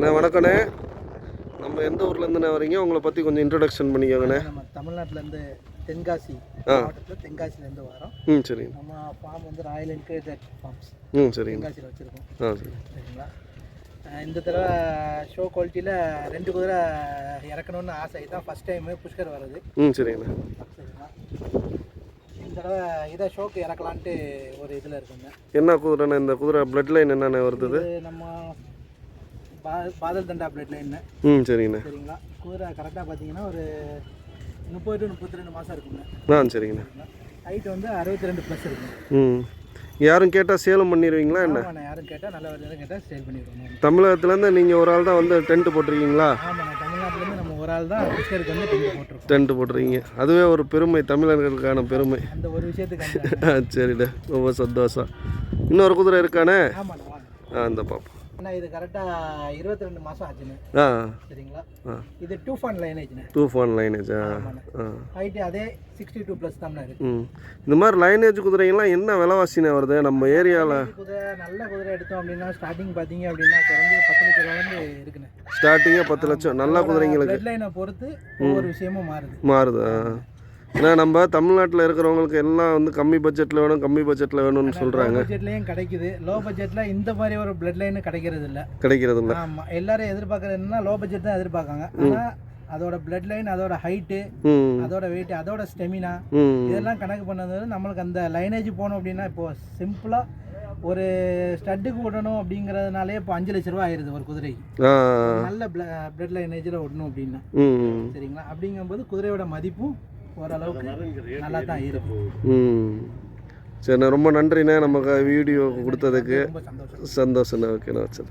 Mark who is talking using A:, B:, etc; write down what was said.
A: அண்ணா வணக்கண்ணே. நம்ம எந்த ஊர்லேருந்துண்ணே வரீங்க? உங்களை பற்றி கொஞ்சம் இன்ட்ரடக்ஷன் பண்ணிக்கோங்கண்ணே.
B: நம்ம தமிழ்நாட்டிலேருந்து தென்காசி. மாவட்டத்தில் தென்காசிலேருந்து வரோம்
A: ம் சரிங்க.
B: நம்ம ஃபார்ம் வந்து ராயல் என்கரேஜ் ஃபார்ம்ஸ்
A: ம் சரிங்க.
B: தென்காசியில் வச்சுருக்கோம்.
A: ஆ சரி.
B: சரிங்களா? இந்த தடவை ஷோ குவாலிட்டியில் ரெண்டு குதிரை இறக்கணும்னு ஆசை. தான் ஃபஸ்ட் டைமு புஷ்கர் வர்றது.
A: ம் சரிங்கண்ணே.
B: சரிங்களா? இந்த தடவை இதை ஷோக்கு இறக்கலான்ட்டு ஒரு இதில் இருக்குங்க.
A: என்ன குதிரைண்ணே இந்த குதிரை பிளட் லைன் என்னென்ன வருது
B: நம்ம பாதல் தண்டா பிளட் லைன்னு
A: ம் சரிங்கண்ணே.
B: சரிங்களா? குதிரை கரெக்டாக பார்த்தீங்கன்னா ஒரு முப்பது டு முப்பத்தி ரெண்டு மாதம் இருக்குங்க.
A: ஆ சரிங்கண்ணே.
B: ஹைட் வந்து அறுபத்தி ரெண்டு ப்ளஸ் இருக்குங்க.
A: ம். யாரும் கேட்டால் சேலம் பண்ணிடுவீங்களா என்ன?
B: யாரும் கேட்டால் நல்ல வருதுன்னு கேட்டால் சேல் பண்ணிடுவோம்.
A: தமிழகத்துலேருந்து நீங்கள் ஒரு ஆள் தான் வந்து டென்ட் போட்டிருக்கீங்களா?
B: ஆமாண்ணா தமிழ்நாட்டிலேருந்து நம்ம ஒரு ஆள் தான் புஷ்கருக்கு வந்து டென்ட் போட்டிருக்கோம்.
A: டென்ட் போட்டிருக்கீங்க. அதுவே ஒரு பெருமை தமிழர்களுக்கான பெருமை.
B: அந்த ஒரு விஷயத்துக்கு
A: சரிண்ணே ரொம்ப சந்தோஷம். இன்னொரு குதிரை இருக்கானே? ஆ இந்த பாப்போம்.
B: அண்ணா இது கரெக்டாக இருபத்தி ரெண்டு மாதம் ஆச்சுண்ணே
A: ஆ.
B: சரிங்களா?
A: ஆ.
B: இது டூ ஃபன் லைனேஜ்ண்ணே
A: டூ ஃபோன் லைனேஜ் ஆ.
B: ஹைட்டு அதே சிக்ஸ்டி டூ ப்ளஸ் தான்ண்ணா இருக்கு.
A: இந்த மாதிரி லைனேஜ் குதிரைங்கெல்லாம் என்ன விலைவாசினே வருது? நம்ம ஏரியாவில்
B: குதிரை நல்ல குதிரை எடுத்தோம் அப்படின்னா ஸ்டார்டிங் பார்த்தீங்க அப்படின்னா குறைஞ்சு பத்து லட்ச ரூபாலேருந்து இருக்குண்ணே.
A: ஸ்டார்டிங்கே பத்து லட்சம். நல்ல குதிரைங்களுக்கு.
B: பொறுத்து ஒவ்வொரு விஷயமும் மாறுது.
A: மாறுது. ஏன்னா நம்ம தமிழ்நாட்டில் இருக்கிறவங்களுக்கு எல்லாம் வந்து கம்மி பட்ஜெட்டில் வேணும் கம்மி பட்ஜெட்டில் வேணும்னு சொல்கிறாங்க
B: பட்ஜெட்லேயும் கிடைக்குது. லோ பட்ஜெட்டில் இந்த மாதிரி ஒரு பிளட் லைன் கிடைக்கிறது இல்லை.
A: கிடைக்கிறது இல்லை.
B: ஆமாம் எல்லாரும் எதிர்பார்க்கறது என்னன்னா லோ பட்ஜெட் தான் எதிர்பார்க்காங்க. ஆனால் அதோட பிளட் லைன் அதோட ஹைட்டு அதோட வெயிட் அதோட ஸ்டெமினா இதெல்லாம் கணக்கு பண்ணது வந்து நம்மளுக்கு அந்த லைனேஜ் போகணும் அப்படின்னா இப்போ சிம்பிளாக ஒரு ஸ்டட்டுக்கு விடணும் அப்படிங்கிறதுனாலே இப்போ அஞ்சு லட்ச ரூபா ஆயிருது ஒரு குதிரைக்கு. நல்ல பிளட் லைனேஜில் விடணும் அப்படின்னா. சரிங்களா? அப்படிங்கும்போது குதிரையோட மதிப்பும் ஓரளவுக்கு நல்லா தான் இருக்கு.
A: ம். சரிண்ணே ரொம்ப நன்றிண்ணே நமக்கு வீடியோ கொடுத்ததுக்கு. சந்தோஷண்ணே ஓகேண்ணா வச்சு